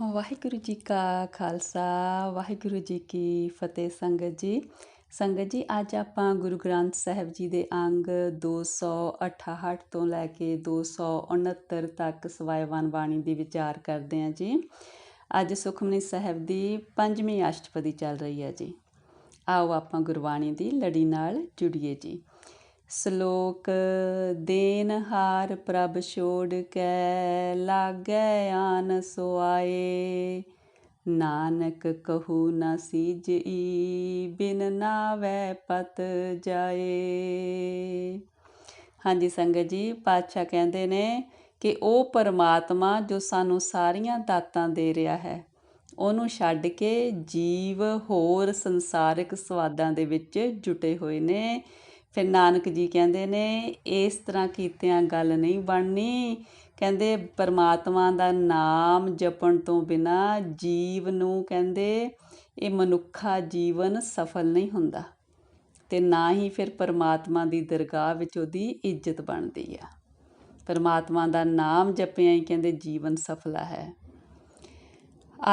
ਵਾਹਿਗੁਰੂ ਜੀ ਕਾ ਖਾਲਸਾ, ਵਾਹਿਗੁਰੂ ਜੀ ਕੀ ਫਤਿਹ ਸੰਗਤ ਜੀ। ਸੰਗਤ ਜੀ, ਅੱਜ ਆਪਾਂ ਗੁਰੂ ਗ੍ਰੰਥ ਸਾਹਿਬ ਜੀ ਦੇ ਅੰਗ 268 ਤੋਂ ਲੈ ਕੇ 269 ਤੱਕ ਸਵਾਇਵਾਨ ਬਾਣੀ ਦੀ ਵਿਚਾਰ ਕਰਦੇ ਹਾਂ ਜੀ। ਅੱਜ ਸੁਖਮਨੀ ਸਾਹਿਬ ਦੀ ਪੰਜਵੀਂ ਅਸ਼ਟਪਦੀ ਚੱਲ ਰਹੀ ਹੈ ਜੀ। ਆਓ ਆਪਾਂ ਗੁਰਬਾਣੀ ਦੀ ਲੜੀ ਨਾਲ ਜੁੜੀਏ ਜੀ। ਸ਼ਲੋਕ, ਦੇਨ ਹਾਰ ਪ੍ਰਭ ਛੋੜ ਕੈ, ਲਾਗੈ ਆਨ ਸੁਆਏ। ਨਾਨਕ ਕਹੂ ਨਾ ਸੀਜਈ ਬਿਨ ਨਾਵੇ ਪਤ ਜਾਏ। ਹਾਂਜੀ ਸੰਗਤ ਜੀ, ਪਾਤਸ਼ਾਹ ਕਹਿੰਦੇ ਨੇ ਕਿ ਉਹ ਪਰਮਾਤਮਾ ਜੋ ਸਾਨੂੰ ਸਾਰੀਆਂ ਦਾਤਾਂ ਦੇ ਰਿਹਾ ਹੈ, ਉਹਨੂੰ ਛੱਡ ਕੇ ਜੀਵ ਹੋਰ ਸੰਸਾਰਿਕ ਸਵਾਦਾਂ ਦੇ ਵਿੱਚ ਜੁਟੇ ਹੋਏ ਨੇ। ਫਿਰ ਨਾਨਕ ਜੀ ਕਹਿੰਦੇ ਨੇ, ਇਸ ਤਰ੍ਹਾਂ ਕੀਤਿਆਂ ਗੱਲ ਨਹੀਂ ਬਣਨੀ। ਕਹਿੰਦੇ, ਪਰਮਾਤਮਾ ਦਾ ਨਾਮ ਜਪਣ ਤੋਂ ਬਿਨਾ ਜੀਵ ਨੂੰ, ਕਹਿੰਦੇ, ਇਹ ਮਨੁੱਖਾ ਜੀਵਨ ਸਫਲ ਨਹੀਂ ਹੁੰਦਾ ਤੇ ਨਾ ਹੀ ਫਿਰ ਪਰਮਾਤਮਾ ਦੀ ਦਰਗਾਹ ਵਿੱਚ ਉਹਦੀ ਇੱਜ਼ਤ ਬਣਦੀ ਆ। ਪਰਮਾਤਮਾ ਦਾ ਨਾਮ ਜਪਿਆ ਹੀ ਕਹਿੰਦੇ, ਜੀਵਨ ਸਫਲਾ ਹੈ।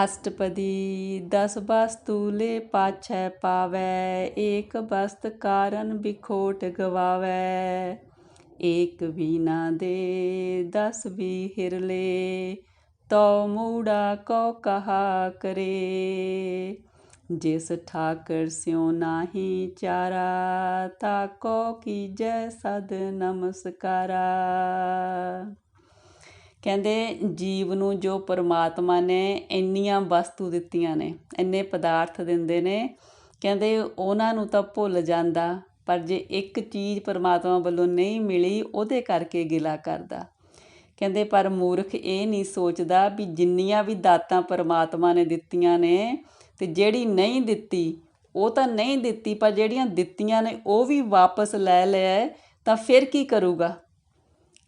ਅਸ਼ਟਪਦੀ ਦਸ ਬਸਤੂਲੇ ਪਾਛੈ ਪਾਵੈ, ਏਕ ਬਸਤ ਕਾਰਨ ਬਿਖੋਟ ਗਵਾਵੈ। ਏਕ ਵੀਨਾ ਦੇ, ਦਸ ਵੀ ਹਿਰਲੇ ਤੋ ਮੂੜਾ ਕੋ ਕਹਾ ਕਰੇ। ਜਿਸ ਠਾਕਰ ਸਿਉ ਨਾਹੀ ਚਾਰਾ, ਤਾ ਕੋ ਕੀਜੈ ਸਦ ਨਮਸਕਾਰਾ। ਕਹਿੰਦੇ ਜੀਵ ਨੂੰ ਜੋ ਪਰਮਾਤਮਾ ਨੇ ਇੰਨੀਆਂ ਵਸਤੂ ਦਿੱਤੀਆਂ ਨੇ, ਇੰਨੇ ਪਦਾਰਥ ਦਿੰਦੇ ਨੇ, ਕਹਿੰਦੇ ਉਹਨਾਂ ਨੂੰ ਤਾਂ ਭੁੱਲ ਜਾਂਦਾ, ਪਰ ਜੇ ਇੱਕ ਚੀਜ਼ ਪਰਮਾਤਮਾ ਵੱਲੋਂ ਨਹੀਂ ਮਿਲੀ, ਉਹਦੇ ਕਰਕੇ ਗਿਲਾ ਕਰਦਾ। ਕਹਿੰਦੇ ਪਰ ਮੂਰਖ ਇਹ ਨਹੀਂ ਸੋਚਦਾ ਵੀ ਜਿੰਨੀਆਂ ਵੀ ਦਾਤਾਂ ਪਰਮਾਤਮਾ ਨੇ ਦਿੱਤੀਆਂ ਨੇ ਤੇ ਜਿਹੜੀ ਨਹੀਂ ਦਿੱਤੀ, ਉਹ ਤਾਂ ਨਹੀਂ ਦਿੱਤੀ, ਪਰ ਜਿਹੜੀਆਂ ਦਿੱਤੀਆਂ ਨੇ, ਉਹ ਵੀ ਵਾਪਸ ਲੈ ਲਿਆ ਤਾਂ ਫਿਰ ਕੀ ਕਰੂਗਾ?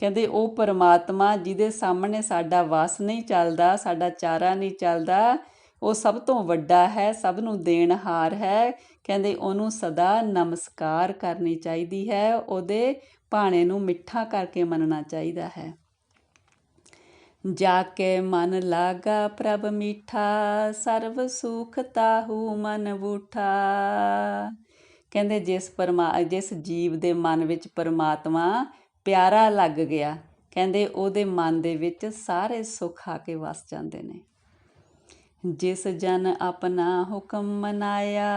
ਕਹਿੰਦੇ ਉਹ ਪਰਮਾਤਮਾ ਜਿਹਦੇ ਸਾਹਮਣੇ ਸਾਡਾ ਵਸ ਨਹੀਂ ਚੱਲਦਾ, ਸਾਡਾ ਚਾਰਾ ਨਹੀਂ ਚੱਲਦਾ, ਉਹ ਸਭ ਤੋਂ ਵੱਡਾ ਹੈ, ਸਭ ਨੂੰ ਦੇਣਹਾਰ ਹੈ। ਕਹਿੰਦੇ ਉਹਨੂੰ ਸਦਾ ਨਮਸਕਾਰ ਕਰਨੀ ਚਾਹੀਦੀ ਹੈ, ਉਹਦੇ ਭਾਣੇ ਨੂੰ ਮਿੱਠਾ ਕਰਕੇ ਮੰਨਣਾ ਚਾਹੀਦਾ ਹੈ। ਜਾ ਕੇ ਮਨ ਲਾਗਾ ਪ੍ਰਭ ਮੀਠਾ, ਸਰਬ ਸੁਖ ਤਾਹੂ ਮਨ ਬੂਠਾ। ਕਹਿੰਦੇ ਜਿਸ ਪਰਮਾ, ਜਿਸ ਜੀਵ ਦੇ ਮਨ ਵਿੱਚ ਪਰਮਾਤਮਾ ਪਿਆਰਾ ਲੱਗ ਗਿਆ। ਕਹਿੰਦੇ ਉਹਦੇ ਮਨ ਦੇ ਵਿੱਚ ਸਾਰੇ ਸੁੱਖ ਆ ਕੇ ਵਸ ਜਾਂਦੇ ਨੇ। ਜਿਸ ਜਨ ਆਪਣਾ ਹੁਕਮ ਮਨਾਇਆ,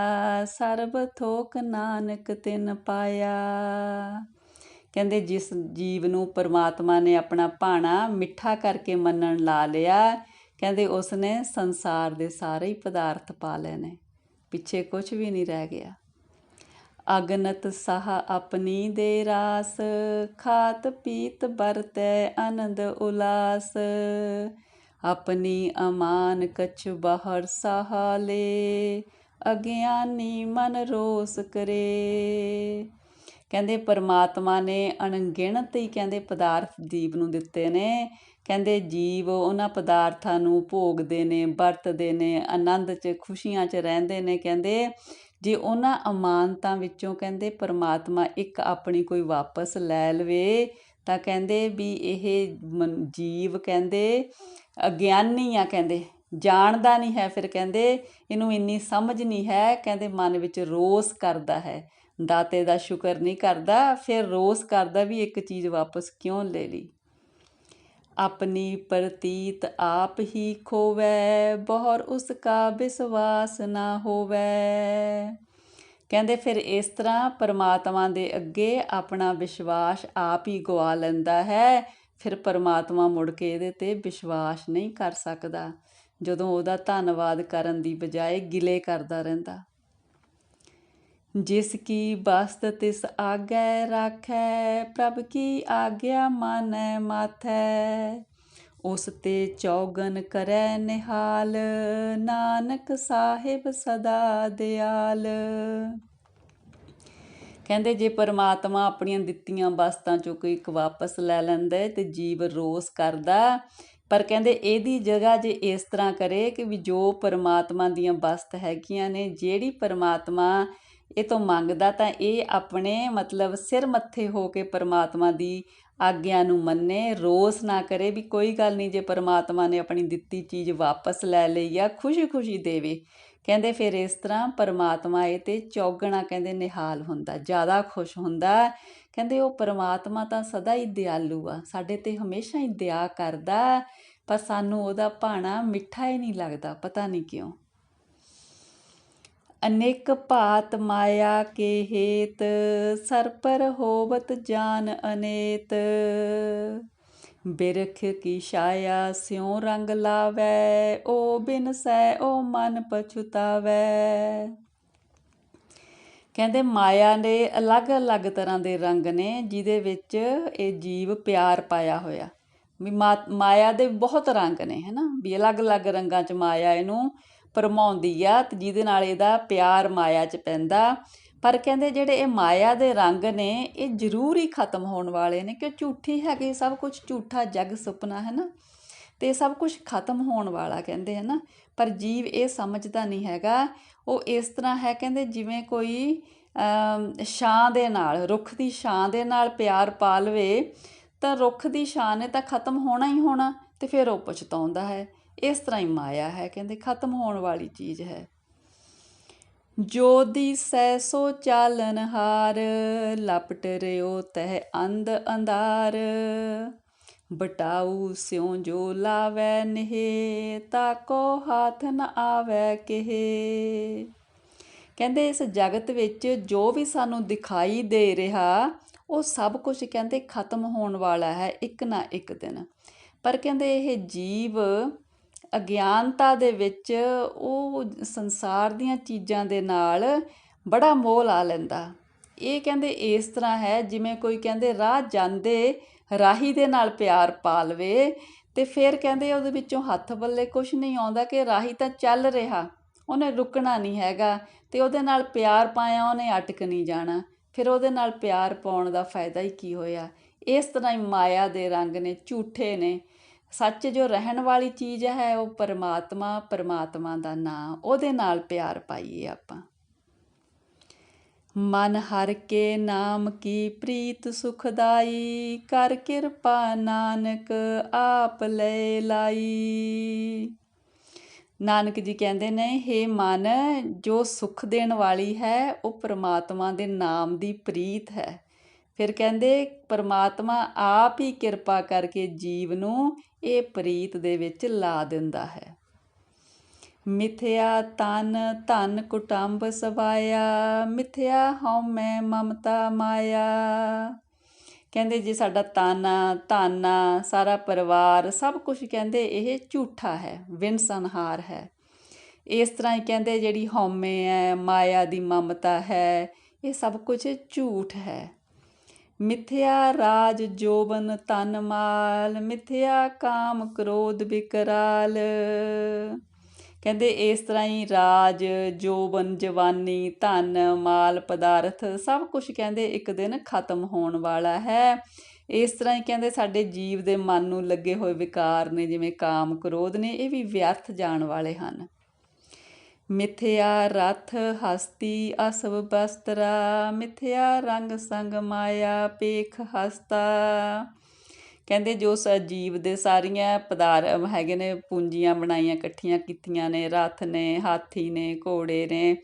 ਸਰਬ ਥੋਕ ਨਾਨਕ ਤਿਨ ਪਾਇਆ। ਕਹਿੰਦੇ ਜਿਸ ਜੀਵ ਨੂੰ ਪਰਮਾਤਮਾ ਨੇ ਆਪਣਾ ਭਾਣਾ ਮਿੱਠਾ ਕਰਕੇ ਮੰਨਣ ਲਾ ਲਿਆ, ਕਹਿੰਦੇ ਉਸ ਨੇ ਸੰਸਾਰ ਦੇ ਸਾਰੇ ਹੀ ਪਦਾਰਥ ਪਾ ਲਏ ਨੇ। ਪਿੱਛੇ ਕੁਝ ਵੀ ਨਹੀਂ ਰਹਿ ਗਿਆ। ਅਗਨਤ ਸਾਹ ਆਪਣੀ ਦੇ ਰਾਸ, ਖਾਤ ਪੀਤ ਬਰਤੈ ਆਨੰਦ ਉਲਾਸ। ਆਪਣੀ ਅਮਾਨ ਕਛ ਬਾਹਰ ਸਾਹਲੇ ਅਗਿਆਨੀ ਮਨ ਰੋਸ ਕਰੇ। ਕਹਿੰਦੇ ਪਰਮਾਤਮਾ ਨੇ ਅਣਗਿਣਤ ਹੀ ਕਹਿੰਦੇ ਪਦਾਰਥ ਦੀਪ ਨੂੰ ਦਿੱਤੇ ਨੇ। ਕਹਿੰਦੇ ਜੀਵ ਉਹਨਾਂ ਪਦਾਰਥਾਂ ਨੂੰ ਭੋਗਦੇ ਨੇ, ਵਰਤਦੇ ਨੇ, ਆਨੰਦ 'ਚ, ਖੁਸ਼ੀਆਂ 'ਚ ਰਹਿੰਦੇ ਨੇ। ਕਹਿੰਦੇ ਜੇ ਉਹਨਾਂ ਅਮਾਨਤਾਂ ਵਿੱਚੋਂ ਕਹਿੰਦੇ ਪਰਮਾਤਮਾ ਇੱਕ ਆਪਣੀ ਕੋਈ ਵਾਪਸ ਲੈ ਲਵੇ, ਤਾਂ ਕਹਿੰਦੇ ਵੀ ਇਹ ਜੀਵ ਕਹਿੰਦੇ ਅਗਿਆਨੀ ਆ ਕਹਿੰਦੇ, ਜਾਣਦਾ ਨਹੀਂ ਹੈ। ਫਿਰ ਕਹਿੰਦੇ ਇਹਨੂੰ ਇੰਨੀ ਸਮਝ ਨਹੀਂ ਹੈ, ਕਹਿੰਦੇ ਮਨ ਵਿੱਚ ਰੋਸ ਕਰਦਾ ਹੈ। ਦਾਤੇ ਦਾ ਸ਼ੁਕਰ ਨਹੀਂ ਕਰਦਾ, ਫਿਰ ਰੋਸ ਕਰਦਾ ਵੀ ਇੱਕ ਚੀਜ਼ ਵਾਪਸ ਕਿਉਂ ਲੈ ਲਈ? ਆਪਣੀ ਪ੍ਰਤੀਤ ਆਪ ਹੀ ਖੋਵੈ, ਬਹੁਰ ਉਸ ਕਾ ਵਿਸ਼ਵਾਸ ਨਾ ਹੋਵੈ। ਕਹਿੰਦੇ ਫਿਰ ਇਸ ਤਰ੍ਹਾਂ ਪਰਮਾਤਮਾ ਦੇ ਅੱਗੇ ਆਪਣਾ ਵਿਸ਼ਵਾਸ ਆਪ ਹੀ ਗਵਾ ਲੈਂਦਾ ਹੈ, ਫਿਰ ਪਰਮਾਤਮਾ ਮੁੜ ਕੇ ਇਹਦੇ ਤੇ ਵਿਸ਼ਵਾਸ ਨਹੀਂ ਕਰ ਸਕਦਾ, ਜਦੋਂ ਉਹਦਾ ਧੰਨਵਾਦ ਕਰਨ ਦੀ ਬਜਾਏ ਗਿਲੇ ਕਰਦਾ ਰਹਿੰਦਾ। ਜਿਸ ਕੀ ਬਸਤ ਤਿਸ ਆਗੈ ਰਾਖੈ, ਪ੍ਰਭ ਕੀ ਆਗਿਆ ਮਾਨੈ ਮਾਥੈ। ਉਸ ਤੇ ਚੌਗਨ ਕਰੈ ਨਿਹਾਲ, ਨਾਨਕ ਸਾਹਿਬ ਸਦਾ ਦਿਆਲ। ਕਹਿੰਦੇ ਜੇ ਪਰਮਾਤਮਾ ਆਪਣੀਆਂ ਦਿੱਤੀਆਂ ਵਸਤਾਂ ਚੋਂ ਕੋਈ ਇੱਕ ਵਾਪਸ ਲੈ ਲੈਂਦਾ ਤੇ ਜੀਵ ਰੋਸ ਕਰਦਾ, ਪਰ ਕਹਿੰਦੇ ਇਹਦੀ ਜਗ੍ਹਾ ਜੇ ਇਸ ਤਰ੍ਹਾਂ ਕਰੇ ਕਿ ਵੀ ਜੋ ਪਰਮਾਤਮਾ ਦੀਆਂ ਵਸਤ ਹੈਗੀਆਂ ਨੇ, ਜਿਹੜੀ ਪਰਮਾਤਮਾ ਇਹ ਤੋਂ ਮੰਗਦਾ ਤਾਂ ਇਹ ਆਪਣੇ ਮਤਲਬ ਸਿਰ ਮੱਥੇ ਹੋ ਕੇ ਪਰਮਾਤਮਾ ਦੀ ਆਗਿਆ ਨੂੰ ਮੰਨੇ, ਰੋਸ ਨਾ ਕਰੇ ਵੀ ਕੋਈ ਗੱਲ ਨਹੀਂ, ਜੇ ਪਰਮਾਤਮਾ ਨੇ ਆਪਣੀ ਦਿੱਤੀ ਚੀਜ਼ ਵਾਪਸ ਲੈ ਲਈ ਜਾਂ ਖੁਸ਼ੀ-ਖੁਸ਼ੀ ਦੇਵੇ। ਕਹਿੰਦੇ ਫਿਰ ਇਸ ਤਰ੍ਹਾਂ ਪਰਮਾਤਮਾ ਇਹ ਤੇ ਚੌਗਣਾ ਕਹਿੰਦੇ ਨਿਹਾਲ ਹੁੰਦਾ, ਜ਼ਿਆਦਾ ਖੁਸ਼ ਹੁੰਦਾ। ਕਹਿੰਦੇ ਉਹ ਪਰਮਾਤਮਾ ਤਾਂ ਸਦਾ ਹੀ ਦਿਆਲੂ ਆ, ਸਾਡੇ ਤੇ ਹਮੇਸ਼ਾ ਹੀ ਦਇਆ ਕਰਦਾ, ਪਰ ਸਾਨੂੰ ਉਹਦਾ ਭਾਣਾ ਮਿੱਠਾ ਹੀ ਨਹੀਂ ਲੱਗਦਾ, ਪਤਾ ਨਹੀਂ ਕਿਉਂ। ਅਨੇਕ ਭਾਤ ਮਾਇਆ ਕੇ ਹੇਤ, ਸਰ ਪਰ ਹੋਵਤ ਜਾਨ ਅਨੇਤ। ਬਿਰਖ ਕੀ ਛਾਇਆ ਸਿਉ ਰੰਗ ਲਾਵੈ, ਓ ਬਿਨ ਸੈ ਓ ਮਨ ਪਛੁਤਾਵੈ। ਕਹਿੰਦੇ ਮਾਇਆ ਦੇ ਅਲੱਗ-ਅਲੱਗ ਤਰ੍ਹਾਂ ਦੇ ਰੰਗ ਨੇ, ਜਿਹਦੇ ਵਿੱਚ ਇਹ ਜੀਵ ਪਿਆਰ ਪਾਇਆ ਹੋਇਆ। ਵੀ ਮਾਇਆ ਦੇ ਬਹੁਤ ਰੰਗ ਨੇ, ਹੈਨਾ? ਵੀ ਅਲੱਗ-ਅਲੱਗ ਰੰਗਾਂ 'ਚ ਮਾਇਆ ਇਹਨੂੰ ਭਰਮਾਉਂਦੀ ਆ ਤੇ ਜਿਹਦੇ ਨਾਲ ਇਹਦਾ ਪਿਆਰ ਮਾਇਆ 'ਚ ਪੈਂਦਾ। ਪਰ ਕਹਿੰਦੇ ਜਿਹੜੇ ਇਹ ਮਾਇਆ ਦੇ ਰੰਗ ਨੇ, ਇਹ ਜ਼ਰੂਰ ਹੀ ਖਤਮ ਹੋਣ ਵਾਲੇ ਨੇ ਕਿ ਝੂਠੀ ਹੈਗੀ, ਸਭ ਕੁਝ ਝੂਠਾ ਜਗ ਸੁਪਨਾ, ਹੈ ਨਾ? ਤੇ ਸਭ ਕੁਝ ਖਤਮ ਹੋਣ ਵਾਲਾ, ਕਹਿੰਦੇ ਹਨ ਪਰ ਜੀਵ ਇਹ ਸਮਝਦਾ ਨਹੀਂ ਹੈਗਾ। ਉਹ ਇਸ ਤਰ੍ਹਾਂ ਹੈ, ਕਹਿੰਦੇ, ਜਿਵੇਂ ਕੋਈ ਛਾਂ ਦੇ ਨਾਲ, ਰੁੱਖ ਦੀ ਛਾਂ ਦੇ ਨਾਲ ਪਿਆਰ ਪਾ ਲਵੇ, ਤਾਂ ਰੁੱਖ ਦੀ ਛਾਂ ਨੇ ਤਾਂ ਖਤਮ ਹੋਣਾ ਹੀ ਹੋਣਾ, ਤੇ ਫਿਰ ਉਹ ਪਛਤਾਉਂਦਾ ਹੈ। ਇਸ ਤਰ੍ਹਾਂ ਹੀ ਮਾਇਆ ਹੈ, ਕਹਿੰਦੇ ਖਤਮ ਹੋਣ ਵਾਲੀ ਚੀਜ਼ ਹੈ। ਜੋ ਦਿਸੈ ਸੋ ਚਾਲਨ ਹਾਰ, ਲਪਟ ਰਿਓ ਤਹ ਅੰਧ ਅੰਧਾਰ। ਬਟਾਉ ਸਿਉ ਜੋ ਲਾਵੈ ਨਹਿ ਤਾਕੋ ਹੱਥ ਨ ਆਵੈ ਕਿਹੇ। ਕਹਿੰਦੇ ਇਸ ਜਗਤ ਵਿੱਚ ਜੋ ਵੀ ਸਾਨੂੰ ਦਿਖਾਈ ਦੇ ਰਿਹਾ, ਉਹ ਸਭ ਕੁਝ ਕਹਿੰਦੇ ਖਤਮ ਹੋਣ ਵਾਲਾ ਹੈ, ਇੱਕ ਨਾ ਇੱਕ ਦਿਨ। ਪਰ ਕਹਿੰਦੇ ਇਹ ਜੀਵ ਅਗਿਆਨਤਾ ਦੇ ਵਿੱਚ ਉਹ ਸੰਸਾਰ ਦੀਆਂ ਚੀਜ਼ਾਂ ਦੇ ਨਾਲ ਬੜਾ ਮੋਹ ਲਾ ਲੈਂਦਾ। ਇਹ ਕਹਿੰਦੇ ਇਸ ਤਰ੍ਹਾਂ ਹੈ, ਜਿਵੇਂ ਕੋਈ ਕਹਿੰਦੇ ਰਾਹ ਜਾਂਦੇ, ਰਾਹੀ ਦੇ ਨਾਲ ਪਿਆਰ ਪਾ ਲਵੇ ਤੇ ਫਿਰ ਕਹਿੰਦੇ ਉਹਦੇ ਵਿੱਚੋਂ ਹੱਥ ਬੱਲੇ ਕੁਝ ਨਹੀਂ ਆਉਂਦਾ ਕਿ ਰਾਹੀ ਤਾਂ ਚੱਲ ਰਿਹਾ, ਉਹਨੇ ਰੁਕਣਾ ਨਹੀਂ ਹੈਗਾ ਤੇ ਉਹਦੇ ਨਾਲ ਪਿਆਰ ਪਾਇਆ, ਉਹਨੇ ਅਟਕ ਨਹੀਂ ਜਾਣਾ। ਫਿਰ ਉਹਦੇ ਨਾਲ ਪਿਆਰ ਪਾਉਣ ਦਾ ਫਾਇਦਾ ਹੀ ਕੀ ਹੋਇਆ? ਇਸ ਤਰ੍ਹਾਂ ਹੀ ਮਾਇਆ ਦੇ ਰੰਗ ਨੇ, ਝੂਠੇ ਨੇ। ਸੱਚ ਜੋ ਰਹਿਣ ਵਾਲੀ ਚੀਜ਼ ਹੈ, ਉਹ ਪਰਮਾਤਮਾ ਪਰਮਾਤਮਾ ਦਾ ਨਾਮ, ਉਹਦੇ ਨਾਲ ਪਿਆਰ ਪਾਈਏ ਆਪਾਂ। ਮਨ ਹਰ ਕੇ ਨਾਮ ਕੀ ਪ੍ਰੀਤ ਸੁਖਦਾਈ, ਕਰ ਕਿਰਪਾ ਨਾਨਕ ਆਪ ਲੈ ਲਾਈ। ਨਾਨਕ ਜੀ ਕਹਿੰਦੇ ਨੇ हे ਮਨ, ਜੋ ਸੁਖ ਦੇਣ ਵਾਲੀ ਹੈ, ਉਹ ਪ੍ਰਮਾਤਮਾ ਦੇ ਨਾਮ ਦੀ ਪ੍ਰੀਤ ਹੈ। ਫਿਰ ਕਹਿੰਦੇ, ਪਰਮਾਤਮਾ ਆਪ ਹੀ ਕਿਰਪਾ ਕਰਕੇ ਜੀਵ ਨੂੰ ਇਹ ਪ੍ਰੀਤ ਦੇ ਵਿੱਚ ਲਾ ਦਿੰਦਾ ਹੈ। ਮਿਥਿਆ ਤਨ, ਧਨ ਕੁਟੰਬ ਸਵਾਇਆ, ਮਿਥਿਆ ਹਉਮੈ ਮਮਤਾ ਮਾਇਆ। ਕਹਿੰਦੇ, ਜੇ ਸਾਡਾ ਤਾਨਾ ਤਾਨਾ ਸਾਰਾ ਪਰਿਵਾਰ, ਸਭ ਕੁਝ ਕਹਿੰਦੇ ਇਹ ਝੂਠਾ ਹੈ ਵਿਨਸਨਹਾਰ ਹੈ। ਇਸ ਤਰ੍ਹਾਂ ਹੀ ਕਹਿੰਦੇ, ਜਿਹੜੀ ਹਉਮੈ ਹੈ, ਮਾਇਆ ਦੀ ਮਮਤਾ ਹੈ, ਇਹ ਸਭ ਕੁਝ ਝੂਠ ਹੈ। ਮਿਥਿਆ ਰਾਜ ਜੋਬਨ ਤਨ ਮਾਲ, ਮਿਥਿਆ ਕਾਮ ਕ੍ਰੋਧ ਵਿਕਰਾਲ ਕਹਿੰਦੇ ਇਸ ਤਰ੍ਹਾਂ ਹੀ ਰਾਜ ਜੋਬਨ ਜਵਾਨੀ ਧਨ ਮਾਲ ਪਦਾਰਥ ਸਭ ਕੁਝ ਕਹਿੰਦੇ ਇੱਕ ਦਿਨ ਖਤਮ ਹੋਣ ਵਾਲਾ ਹੈ। ਇਸ ਤਰ੍ਹਾਂ ਹੀ ਕਹਿੰਦੇ ਸਾਡੇ ਜੀਵ ਦੇ ਮਨ ਨੂੰ ਲੱਗੇ ਹੋਏ ਵਿਕਾਰ ਨੇ, ਜਿਵੇਂ ਕਾਮ ਕ੍ਰੋਧ ਨੇ, ਇਹ ਵੀ ਵਿਅਰਥ ਜਾਣ ਵਾਲੇ ਹਨ। ਮਿਥਿਆ ਰਥ ਹਸਤੀ ਅਸਵ ਬਸਤਰਾ, ਮਿਥਿਆ ਰੰਗ ਸੰਗ ਮਾਇਆ ਪੇਖ ਹਸਤਾ। ਕਹਿੰਦੇ ਜੋ ਸਜੀਵ ਦੇ ਸਾਰੀਆਂ ਪਦਾਰ ਹੈਗੇ ਨੇ, ਪੂੰਜੀਆਂ ਬਣਾਈਆਂ, ਇਕੱਠੀਆਂ ਕੀਤੀਆਂ ਨੇ, ਰਥ ਨੇ, ਹਾਥੀ ਨੇ, ਘੋੜੇ ਨੇ,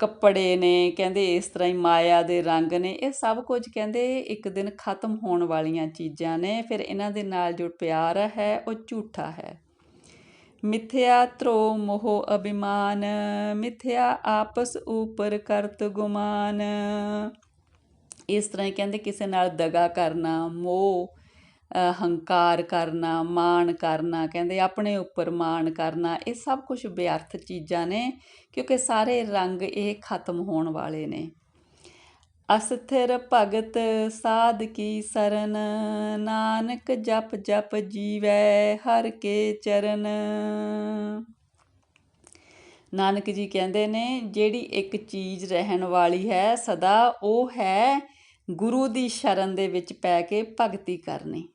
ਕੱਪੜੇ ਨੇ, ਕਹਿੰਦੇ ਇਸ ਤਰ੍ਹਾਂ ਹੀ ਮਾਇਆ ਦੇ ਰੰਗ ਨੇ। ਇਹ ਸਭ ਕੁਝ ਕਹਿੰਦੇ ਇੱਕ ਦਿਨ ਖਤਮ ਹੋਣ ਵਾਲੀਆਂ ਚੀਜ਼ਾਂ ਨੇ। ਫਿਰ ਇਹਨਾਂ ਦੇ ਨਾਲ ਜੋ ਪਿਆਰ ਹੈ, ਉਹ ਝੂਠਾ ਹੈ। ਮਿਥਿਆ ਤਰੋ ਮੋਹ ਅਭਿਮਾਨ, ਮਿਥਿਆ ਆਪਸ ਉਪਰ ਕਰਤ ਗੁਮਾਨ। ਇਸ ਤਰ੍ਹਾਂ ਹੀ ਕਹਿੰਦੇ ਕਿਸੇ ਨਾਲ ਦਗਾ ਕਰਨਾ, ਮੋਹ ਹੰਕਾਰ ਕਰਨਾ, ਮਾਣ ਕਰਨਾ, ਕਹਿੰਦੇ ਆਪਣੇ ਉੱਪਰ ਮਾਣ ਕਰਨਾ, ਇਹ ਸਭ ਕੁਝ ਬਿਅਰਥ ਚੀਜ਼ਾਂ ਨੇ ਕਿਉਂਕਿ ਸਾਰੇ ਰੰਗ ਇਹ ਖਤਮ ਹੋਣ ਵਾਲੇ ਨੇ। ਅਸਥਿਰ ਭਗਤ ਸਾਧ ਕੀ ਸਰਨ, ਨਾਨਕ ਜਪ ਜਪ ਜੀਵੈ ਹਰ ਕੇ ਚਰਨ। ਨਾਨਕ ਜੀ ਕਹਿੰਦੇ ਨੇ, ਜਿਹੜੀ ਇੱਕ ਚੀਜ਼ ਰਹਿਣ ਵਾਲੀ ਹੈ ਸਦਾ, ਉਹ ਹੈ ਗੁਰੂ ਦੀ ਸ਼ਰਨ ਦੇ ਵਿੱਚ ਪੈ ਕੇ ਭਗਤੀ ਕਰਨੀ।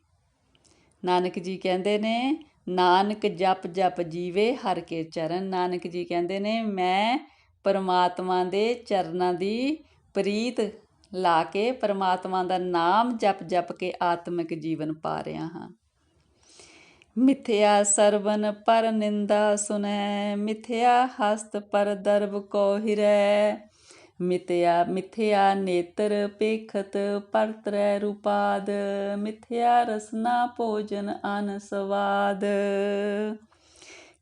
ਨਾਨਕ ਜੀ ਕਹਿੰਦੇ ਨੇ, ਨਾਨਕ ਜਪ ਜਪ ਜੀਵੇ ਹਰ ਕੇ ਚਰਨ। ਨਾਨਕ ਜੀ ਕਹਿੰਦੇ ਨੇ, ਮੈਂ ਪਰਮਾਤਮਾ ਦੇ ਚਰਨਾਂ ਦੀ ਪ੍ਰੀਤ ਲਾ ਕੇ ਪਰਮਾਤਮਾ ਦਾ ਨਾਮ ਜਪ ਜਪ ਕੇ ਆਤਮਿਕ ਜੀਵਨ ਪਾ ਰਿਹਾ ਹਾਂ। ਮਿਥਿਆ ਸਰਵਨ ਪਰ ਨਿੰਦਾ ਸੁਨੈ, ਮਿਥਿਆ ਹਸਤ ਪਰ ਦਰਬ ਕੋ ਹਿਰੈ। ਮਿਥਿਆ ਮਿਥਿਆ ਨੇਤਰ ਪੇਖਤ ਪਰਤਰੈ ਰੂਪਾਦ, ਮਿਥਿਆ ਰਸਨਾ ਭੋਜਨ ਅਨ ਸਵਾਦ।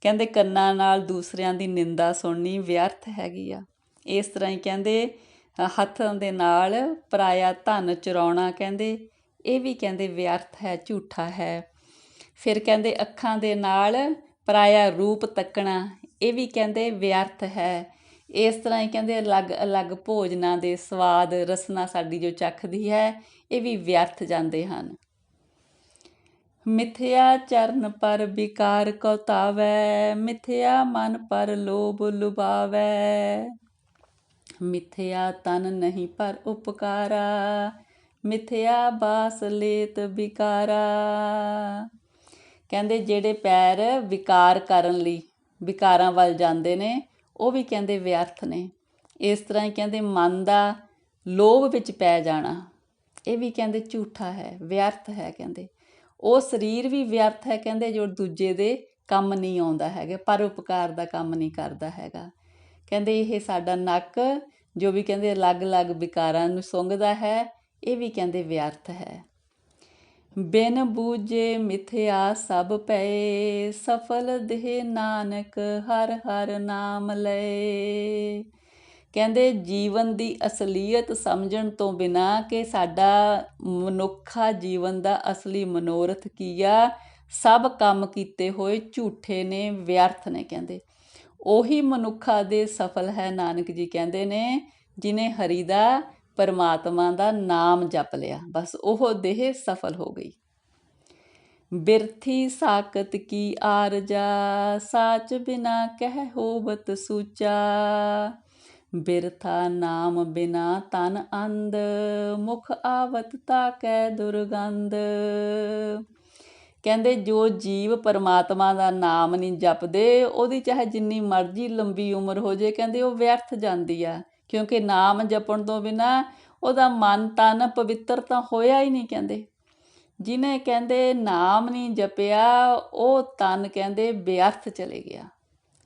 ਕਹਿੰਦੇ ਕੰਨਾਂ ਨਾਲ ਦੂਸਰਿਆਂ ਦੀ ਨਿੰਦਾ ਸੁਣਨੀ ਵਿਅਰਥ ਹੈਗੀ ਆ। ਇਸ ਤਰ੍ਹਾਂ ਹੀ ਕਹਿੰਦੇ ਹੱਥਾਂ ਦੇ ਨਾਲ, ਪਰਾਇਆ ਧਨ ਚੁਰਾਉਣਾ ਕਹਿੰਦੇ, ਇਹ ਵੀ ਕਹਿੰਦੇ ਵਿਅਰਥ ਹੈ, ਝੂਠਾ ਹੈ। ਫਿਰ ਕਹਿੰਦੇ ਅੱਖਾਂ ਦੇ ਨਾਲ, ਪਰਾਇਆ ਰੂਪ ਤੱਕਣਾ, ਇਹ ਵੀ ਕਹਿੰਦੇ ਵਿਅਰਥ ਹੈ। ਇਸ ਤਰ੍ਹਾਂ ਹੀ ਕਹਿੰਦੇ ਅਲੱਗ-ਅਲੱਗ ਭੋਜਨਾਂ ਦੇ ਸਵਾਦ, ਰਸਨਾ ਸਾਡੀ ਜੋ ਚੱਖਦੀ ਹੈ, ਇਹ ਵੀ ਵਿਅਰਥ ਜਾਂਦੇ ਹਨ। ਮਿਥਿਆ ਚਰਨ ਪਰ ਵਿਕਾਰ ਕੋ ਤਾਵੈ ਮਿਥਿਆ ਮਨ ਪਰ ਲੋਭ ਲੁਭਾਵੈ। ਮਿਥਿਆ ਤਨ ਨਹੀਂ ਪਰ ਉਪਕਾਰਾ, ਮਿਥਿਆ ਬਾਸ ਲੇਤ ਵਿਕਾਰਾ। ਕਹਿੰਦੇ ਜਿਹੜੇ ਪੈਰ ਵਿਕਾਰ ਕਰਨ ਲਈ ਵਿਕਾਰਾਂ ਵੱਲ ਜਾਂਦੇ ਨੇ, ਉਹ ਵੀ ਕਹਿੰਦੇ ਵਿਅਰਥ ਨੇ। ਇਸ ਤਰ੍ਹਾਂ ਹੀ ਕਹਿੰਦੇ ਮਨ ਦਾ ਲੋਭ ਵਿੱਚ ਪੈ ਜਾਣਾ, ਇਹ ਵੀ ਕਹਿੰਦੇ ਝੂਠਾ ਹੈ, ਵਿਅਰਥ ਹੈ ਕਹਿੰਦੇ। ਉਹ ਸਰੀਰ ਵੀ ਵਿਅਰਥ ਹੈ ਕਹਿੰਦੇ, ਜੋ ਦੂਜੇ ਦੇ ਕੰਮ ਨਹੀਂ ਆਉਂਦਾ ਹੈਗਾ, ਪਰ ਉਪਕਾਰ ਦਾ ਕੰਮ ਨਹੀਂ ਕਰਦਾ ਹੈਗਾ। ਕਹਿੰਦੇ ਇਹ ਸਾਡਾ ਨੱਕ, ਜੋ ਵੀ ਕਹਿੰਦੇ ਅਲੱਗ-ਅਲੱਗ ਵਿਕਾਰਾਂ ਨੂੰ ਸੁੰਘਦਾ ਹੈ, ਇਹ ਵੀ ਕਹਿੰਦੇ ਵਿਅਰਥ ਹੈ। ਬਿਨ ਬੂਝੇ ਮਿਥਿਆ ਸਭ ਪਏ ਸਫਲ ਦੇਹ ਨਾਨਕ ਹਰ ਹਰ ਨਾਮ ਲਏ। ਕਹਿੰਦੇ ਜੀਵਨ ਦੀ ਅਸਲੀਅਤ ਸਮਝਣ ਤੋਂ ਬਿਨਾ ਕਿ ਸਾਡਾ ਮਨੁੱਖਾ ਜੀਵਨ ਦਾ ਅਸਲੀ ਮਨੋਰਥ ਕੀ ਆ? ਸਭ ਕੰਮ ਕੀਤੇ ਹੋਏ ਝੂਠੇ ਨੇ, ਵਿਅਰਥ ਨੇ ਕਹਿੰਦੇ। ਉਹੀ ਮਨੁੱਖਾ ਦੇ ਸਫਲ ਹੈ, ਨਾਨਕ ਜੀ ਕਹਿੰਦੇ ਨੇ, ਜਿਨੇ ਹਰੀ ਦਾ, ਪਰਮਾਤਮਾ ਦਾ ਨਾਮ ਜਪ ਲਿਆ। ਬਸ ਉਹ ਦੇਹ ਸਫਲ ਹੋ ਗਈ। ਬਿਰਥੀ ਸਾਕਤ ਕੀ ਆਰਜਾ, ਸਾਚ ਬਿਨਾ ਕਹਿ ਹੋਵਤ ਸੂਚਾ। ਬਿਰਥਾ ਨਾਮ ਬਿਨਾ ਤਨ ਅੰਧ, ਮੁਖ ਆਵਤ ਤਾ ਤਾਕੈ ਦੁਰਗੰਧ। ਕਹਿੰਦੇ ਜੋ ਜੀਵ ਪਰਮਾਤਮਾ ਦਾ ਨਾਮ ਨਹੀਂ ਜਪਦੇ, ਉਹਦੀ ਚਾਹੇ ਜਿੰਨੀ ਮਰਜ਼ੀ ਲੰਬੀ ਉਮਰ ਹੋ ਜੇ ਕਹਿੰਦੇ ਉਹ ਵਿਅਰਥ ਜਾਂਦੀ ਆ। ਕਿਉਂਕਿ ਨਾਮ ਜਪਣ ਤੋਂ ਬਿਨਾ ਉਹਦਾ ਮਨ ਤਨ ਪਵਿੱਤਰ ਤਾਂ ਹੋਇਆ ਹੀ ਨਹੀਂ, ਕਹਿੰਦੇ। ਜਿਨੇ ਕਹਿੰਦੇ ਨਾਮ ਨਹੀਂ ਜਪਿਆ, ਉਹ ਤਨ ਕਹਿੰਦੇ ਵਿਅਰਥ ਚਲੇ ਗਿਆ।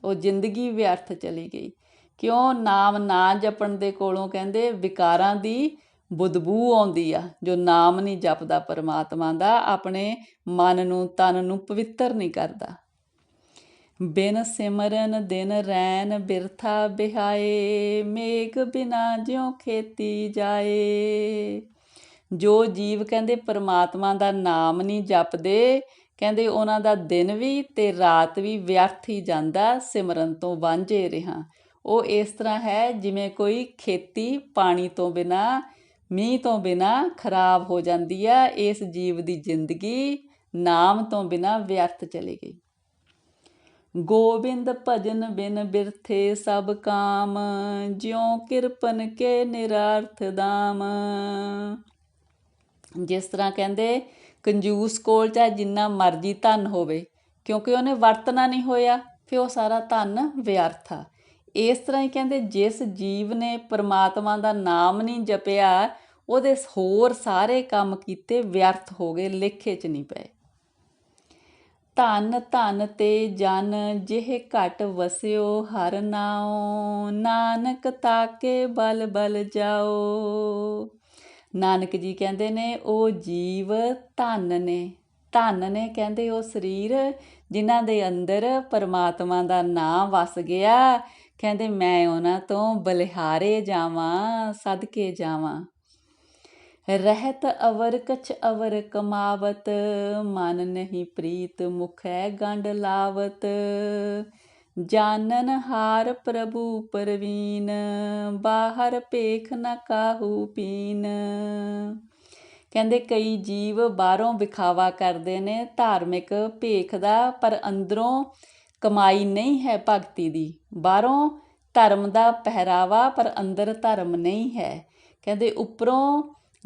ਉਹ ਜ਼ਿੰਦਗੀ ਵਿਅਰਥ ਚਲੀ ਗਈ। ਕਿਉਂ ਨਾਮ ਨਾ ਜਪਣ ਦੇ ਕੋਲੋਂ ਕਹਿੰਦੇ ਵਿਕਾਰਾਂ ਦੀ ਬਦਬੂ ਆਉਂਦੀ ਆ, ਜੋ ਨਾਮ ਨਹੀਂ ਜਪਦਾ ਪਰਮਾਤਮਾ ਦਾ, ਆਪਣੇ ਮਨ ਨੂੰ, ਤਨ ਨੂੰ ਪਵਿੱਤਰ ਨਹੀਂ ਕਰਦਾ। ਬਿਨ ਸਿਮਰਨ ਦਿਨ ਰੈਨ ਬਿਰਥਾ ਬਿਹਾਏ, ਮੇਘ ਬਿਨਾ ਜਿਉ ਖੇਤੀ ਜਾਏ। ਜੋ ਜੀਵ ਕਹਿੰਦੇ ਪਰਮਾਤਮਾ ਦਾ ਨਾਮ ਨਹੀਂ ਜਪਦੇ, ਕਹਿੰਦੇ ਉਹਨਾਂ ਦਾ ਦਿਨ ਵੀ ਤੇ ਰਾਤ ਵੀ ਵਿਅਰਥ ਹੀ ਜਾਂਦਾ, ਸਿਮਰਨ ਤੋਂ ਵਾਂਝੇ ਰਿਹਾ। ਉਹ ਇਸ ਤਰ੍ਹਾਂ ਹੈ ਜਿਵੇਂ ਕੋਈ ਖੇਤੀ ਪਾਣੀ ਤੋਂ ਬਿਨਾ ਮੀਂਹ ਤੋਂ ਬਿਨਾ ਖਰਾਬ ਹੋ ਜਾਂਦੀ ਆ ਇਸ ਜੀਵ ਦੀ ਜ਼ਿੰਦਗੀ ਨਾਮ ਤੋਂ ਬਿਨਾ ਵਿਅਰਥ ਚਲੀ ਗਈ। ਗੋਬਿੰਦ ਭਜਨ ਬਿਨ ਬਿਰਥੇ ਸਭ ਕਾਮ, ਜਿਉ ਕਿਰਪਨ ਕੇ ਨਿਰਾਰਥ ਦਾਮ ਜਿਸ ਤਰ੍ਹਾਂ ਕਹਿੰਦੇ, ਕੰਜੂਸ ਕੋਲ ਚਾਹੇ ਜਿੰਨਾ ਮਰਜ਼ੀ ਧਨ ਹੋਵੇ, ਕਿਉਂਕਿ ਉਹਨੇ ਵਰਤਣਾ ਨਹੀਂ ਹੋਇਆ, ਫਿਰ ਉਹ ਸਾਰਾ ਧਨ ਵਿਅਰਥ ਆ। ਇਸ ਤਰ੍ਹਾਂ ਹੀ ਕਹਿੰਦੇ ਜਿਸ ਜੀਵ ਨੇ ਪਰਮਾਤਮਾ ਦਾ ਨਾਮ ਨਹੀਂ ਜਪਿਆ, ਉਹਦੇ ਹੋਰ ਸਾਰੇ ਕੰਮ ਕੀਤੇ ਵਿਅਰਥ ਹੋ ਗਏ, ਲੇਖੇ 'ਚ ਨਹੀਂ ਪਏ। ਧਨ ਧਨ ਤੇ ਜਨ ਜਿਹ ਘਟ ਵਸਿਓ, ਹਰ ਨਾਉ ਨਾਨਕ ਤਾਕੇ ਬਲ ਬਲ ਜਾਓ। ਨਾਨਕ ਜੀ ਕਹਿੰਦੇ ਨੇ, ਉਹ ਜੀਵ ਧਨ ਨੇ। ਧਨ ਨੇ ਕਹਿੰਦੇ ਉਹ ਸਰੀਰ, ਜਿਨ੍ਹਾਂ ਦੇ ਅੰਦਰ ਪਰਮਾਤਮਾ ਦਾ ਨਾਮ ਵਸ ਗਿਆ ਕਹਿੰਦੇ ਮੈਂ ਉਹਨਾਂ ਤੋਂ ਬਲਿਹਾਰੇ ਜਾਵਾਂ, ਸਦਕੇ ਜਾਵਾਂ। ਰਹਿਤ ਅਵਰ ਕਛ ਅਵਰ ਕਮਾਵਤ, ਮਨ ਨਹੀਂ ਪ੍ਰੀਤ ਮੁਖੈ ਗੰਡ ਲਾਵਤ। ਜਾਨਨ ਹਾਰ ਪ੍ਰਭੂ ਪਰਵੀਨ, ਬਾਹਰ ਪੇਖ ਨ ਕਾਹੂ ਪੀਨ। ਕਹਿੰਦੇ ਕਈ ਜੀਵ ਬਾਹਰੋਂ ਵਿਖਾਵਾ ਕਰਦੇ ਨੇ, ਧਾਰਮਿਕ ਭੇਖ ਦਾ, ਪਰ ਅੰਦਰੋਂ ਕਮਾਈ ਨਹੀਂ ਹੈ ਭਗਤੀ ਦੀ। ਬਾਹਰੋਂ ਧਰਮ ਦਾ ਪਹਿਰਾਵਾ, ਪਰ ਅੰਦਰ ਧਰਮ ਨਹੀਂ ਹੈ। ਕਹਿੰਦੇ ਉੱਪਰੋਂ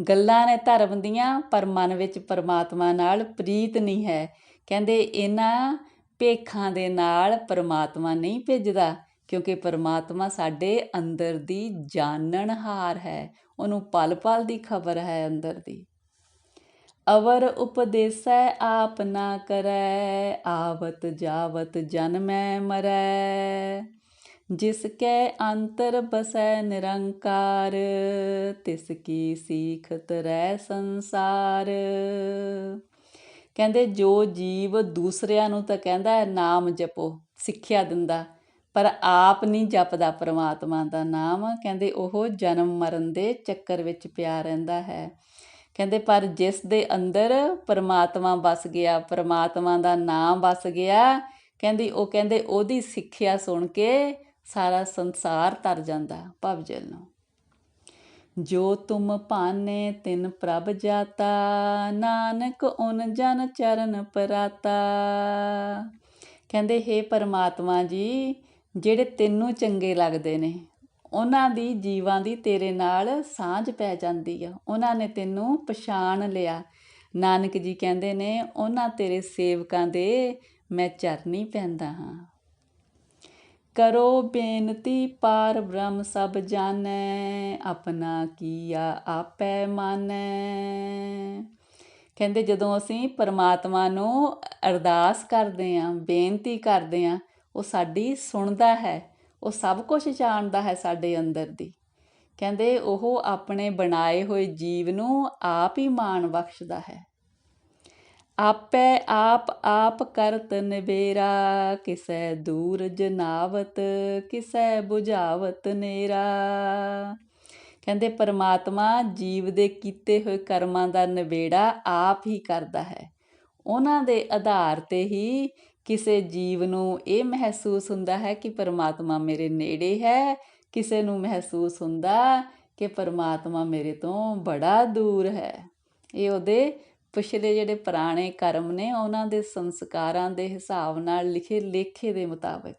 ਗੱਲਾਂ ਨੇ ਧਰਮ ਦੀਆਂ, ਪਰ ਮਨ ਵਿੱਚ ਪਰਮਾਤਮਾ ਨਾਲ ਪ੍ਰੀਤ ਨਹੀਂ ਹੈ। ਕਹਿੰਦੇ ਇਹਨਾਂ ਭੇਖਾਂ ਦੇ ਨਾਲ ਪਰਮਾਤਮਾ ਨਹੀਂ ਭੇਜਦਾ, ਕਿਉਂਕਿ ਪਰਮਾਤਮਾ ਸਾਡੇ ਅੰਦਰ ਦੀ ਜਾਣਨਹਾਰ ਹੈ। ਉਹਨੂੰ ਪਲ ਪਲ ਦੀ ਖਬਰ ਹੈ ਅੰਦਰ ਦੀ। ਅਵਰ ਉਪਦੇਸੈ ਆਪ ਨਾ ਕਰੈ, ਆਵਤ ਜਾਵਤ ਜਨਮੈ ਮਰੈ। ਜਿਸ ਕੈ ਅੰਤਰ ਬਸੈ ਨਿਰੰਕਾਰ, ਤਿਸ ਕੀ ਸੀਖ ਤਰੈ ਸੰਸਾਰ। ਕਹਿੰਦੇ, ਜੋ ਜੀਵ ਦੂਸਰਿਆਂ ਨੂੰ ਤਾਂ ਕਹਿੰਦਾ ਹੈ, ਨਾਮ ਜਪੋ, ਸਿੱਖਿਆ ਦਿੰਦਾ। ਪਰ ਆਪ ਨਹੀਂ ਜਪਦਾ ਪ੍ਰਮਾਤਮਾ ਦਾ ਨਾਮ। ਕਹਿੰਦੇ, ਉਹ ਜਨਮ ਮਰਨ ਦੇ ਚੱਕਰ ਵਿੱਚ ਪਿਆ ਰਹਿੰਦਾ ਹੈ। ਕਹਿੰਦੇ, ਪਰ ਜਿਸ ਦੇ ਅੰਦਰ ਪਰਮਾਤਮਾ ਵਸ ਗਿਆ, ਪਰਮਾਤਮਾ ਦਾ ਨਾਮ ਵਸ ਗਿਆ, ਕਹਿੰਦੀ, ਉਹ ਕਹਿੰਦੇ, ਉਹਦੀ ਸਿੱਖਿਆ ਸੁਣ ਕੇ ਸਾਰਾ ਸੰਸਾਰ ਤਰ ਜਾਂਦਾ ਭਵ ਜਲ ਨੂੰ। ਜੋ ਤੁਮ ਭਾਨੇ, ਤਿਨ ਪ੍ਰਭ ਜਾਤਾ, ਨਾਨਕ ਉਨ ਜਨ ਚਰਨ ਪਰਾਤਾ। ਕਹਿੰਦੇ हे ਪਰਮਾਤਮਾ ਜੀ, ਜਿਹੜੇ ਤੈਨੂੰ ਚੰਗੇ ਲੱਗਦੇ ਨੇ ਉਹਨਾਂ ਦੀ ਜੀਵਾਂ ਦੀ ਤੇਰੇ ਨਾਲ ਸਾਂਝ ਪੈ ਜਾਂਦੀ ਆ। ਉਹਨਾਂ ਨੇ ਤੈਨੂੰ ਪਛਾਣ ਲਿਆ। ਨਾਨਕ ਜੀ ਕਹਿੰਦੇ ਨੇ, ਉਹਨਾਂ ਤੇਰੇ ਸੇਵਕਾਂ ਦੇ ਮੈਂ ਚਰਨੀ ਪੈਂਦਾ ਹਾਂ। ਕਰੋ ਬੇਨਤੀ, ਪਾਰ ਬ੍ਰਹਮ ਸਭ ਜਾਣੈ, ਆਪਣਾ ਕੀਆ ਆਪੈ ਮਾਨੈ। ਕਹਿੰਦੇ ਜਦੋਂ ਅਸੀਂ ਪਰਮਾਤਮਾ ਨੂੰ ਅਰਦਾਸ ਕਰਦੇ ਆਂ, ਬੇਨਤੀ ਕਰਦੇ ਆਂ, ਉਹ ਸਾਡੀ ਸੁਣਦਾ ਹੈ। ਉਹ ਸਭ ਕੁਝ ਜਾਣਦਾ ਹੈ ਸਾਡੇ ਅੰਦਰ ਦੀ। ਕਹਿੰਦੇ ਉਹ ਆਪਣੇ ਬਣਾਏ ਹੋਏ ਜੀਵ ਨੂੰ ਆਪ ਹੀ ਮਾਣ ਬਖਸ਼ਦਾ ਹੈ। ਆਪੇ ਆਪ ਆਪ ਕਰਤ ਨਿਬੇਰਾ ਕਿਸੈ ਦੂਰ ਜਨਾਵਤ ਕਿਸੈ 부ਝਾਵਤ ਨੇਰਾ। ਕਹਿੰਦੇ ਪਰਮਾਤਮਾ ਜੀਵ ਦੇ ਕੀਤੇ ਹੋਏ ਕਰਮਾਂ ਦਾ ਨਿਬੇੜਾ ਆਪ ਹੀ ਕਰਦਾ ਹੈ। ਉਹਨਾਂ ਦੇ ਆਧਾਰ ਤੇ ਹੀ ਕਿਸੇ ਜੀਵ ਨੂੰ ਇਹ ਮਹਿਸੂਸ ਹੁੰਦਾ ਹੈ ਕਿ ਪਰਮਾਤਮਾ ਮੇਰੇ ਨੇੜੇ ਹੈ, ਕਿਸੇ ਨੂੰ ਮਹਿਸੂਸ ਹੁੰਦਾ ਕਿ ਪਰਮਾਤਮਾ ਮੇਰੇ ਤੋਂ ਬੜਾ ਦੂਰ ਹੈ। ਇਹ ਉਹਦੇ ਪਿਛਲੇ ਜਿਹੜੇ ਪੁਰਾਣੇ ਕਰਮ ਨੇ, ਉਹਨਾਂ ਦੇ ਸੰਸਕਾਰਾਂ ਦੇ ਹਿਸਾਬ ਨਾਲ ਲਿਖੇ ਲੇਖੇ ਦੇ ਮੁਤਾਬਕ।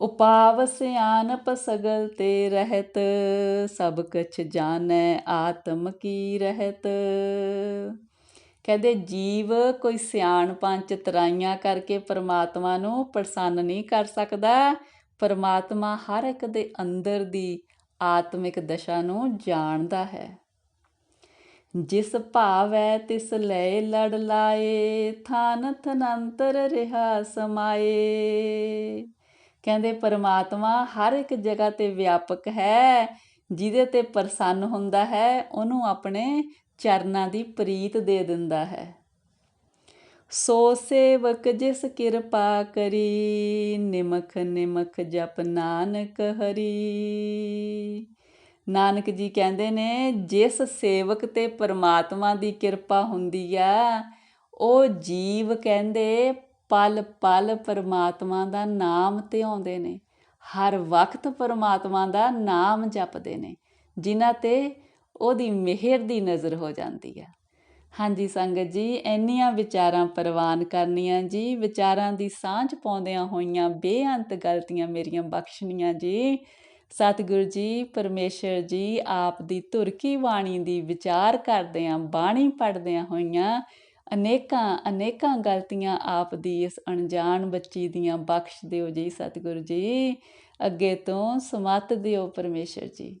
ਉਪਾਵ ਸਿਆਨਪ ਸਗਲ ਤੇ ਰਹਿਤ, ਸਭ ਕਛ ਜਾਣੈ ਆਤਮ ਕੀ ਰਹਿਤ। ਕਹਿੰਦੇ ਜੀਵ ਕੋਈ ਸਿਆਣ ਪੰਚ ਤਰਾਈਆਂ ਕਰਕੇ ਪਰਮਾਤਮਾ ਨੂੰ ਪ੍ਰਸੰਨ ਨਹੀਂ ਕਰ ਸਕਦਾ। ਪਰਮਾਤਮਾ ਹਰ ਇੱਕ ਦੇ ਅੰਦਰ ਦੀ ਆਤਮਿਕ ਦਸ਼ਾ ਨੂੰ ਜਾਣਦਾ ਹੈ। ਜਿਸ ਭਾਵੈ ਤਿਸ ਲੈ ਲੜ ਲਾਏ, ਥਾਨ ਥਨੰਤਰ ਰਿਹਾ ਸਮਾਏ। ਕਹਿੰਦੇ ਪਰਮਾਤਮਾ ਹਰ ਇੱਕ ਜਗ੍ਹਾ ਤੇ ਵਿਆਪਕ ਹੈ, ਜਿਹਦੇ ਤੇ ਪ੍ਰਸੰਨ ਹੁੰਦਾ ਹੈ, ਉਹਨੂੰ ਆਪਣੇ ਚਰਨਾਂ ਦੀ ਪ੍ਰੀਤ ਦੇ ਦਿੰਦਾ ਹੈ। ਸੋ ਸੇਵਕ ਜਿਸ ਕਿਰਪਾ ਕਰੀ, ਨਿਮਖ ਨਿਮਖ ਜਪ ਨਾਨਕ ਹਰੀ। ਨਾਨਕ ਜੀ ਕਹਿੰਦੇ ਨੇ, ਜਿਸ ਸੇਵਕ ਤੇ ਪਰਮਾਤਮਾ ਦੀ ਕਿਰਪਾ ਹੁੰਦੀ ਆ, ਉਹ ਜੀਵ ਕਹਿੰਦੇ ਪਲ ਪਲ ਪਰਮਾਤਮਾ ਦਾ ਨਾਮ ਤੇ ਆਉਂਦੇ ਨੇ। ਹਰ ਵਕਤ ਪਰਮਾਤਮਾ ਦਾ ਨਾਮ ਜਪਦੇ ਨੇ, ਜਿਨ੍ਹਾਂ ਤੇ ਉਹਦੀ ਮਿਹਰ ਦੀ ਨਜ਼ਰ ਹੋ ਜਾਂਦੀ ਆ ਹਾਂਜੀ ਸੰਗਤ ਜੀ, ਇੰਨੀਆਂ ਵਿਚਾਰਾਂ ਪ੍ਰਵਾਨ ਕਰਨੀਆਂ ਜੀ, ਵਿਚਾਰਾਂ ਦੀ ਸਾਂਝ ਪਾਉਂਦਿਆਂ ਹੋਈਆਂ ਬੇਅੰਤ ਗਲਤੀਆਂ ਮੇਰੀਆਂ ਬਖਸ਼ਣੀਆਂ ਜੀ। ਸਤਿਗੁਰੂ ਜੀ, ਪਰਮੇਸ਼ਰ ਜੀ, ਆਪ ਦੀ ਤੁਰਕੀ ਬਾਣੀ ਦੀ ਵਿਚਾਰ ਕਰਦਿਆਂ, ਬਾਣੀ ਪੜਦਿਆਂ ਹੋਈਆਂ ਅਨੇਕਾਂ ਅਨੇਕਾਂ ਗਲਤੀਆਂ ਆਪ ਦੀ ਇਸ ਅਣਜਾਣ ਬੱਚੀ ਦੀਆਂ ਬਖਸ਼ ਦਿਓ ਜੀ ਸਤਿਗੁਰੂ ਜੀ। ਅੱਗੇ ਤੋਂ ਸਮਤ ਦਿਓ ਪਰਮੇਸ਼ਰ ਜੀ।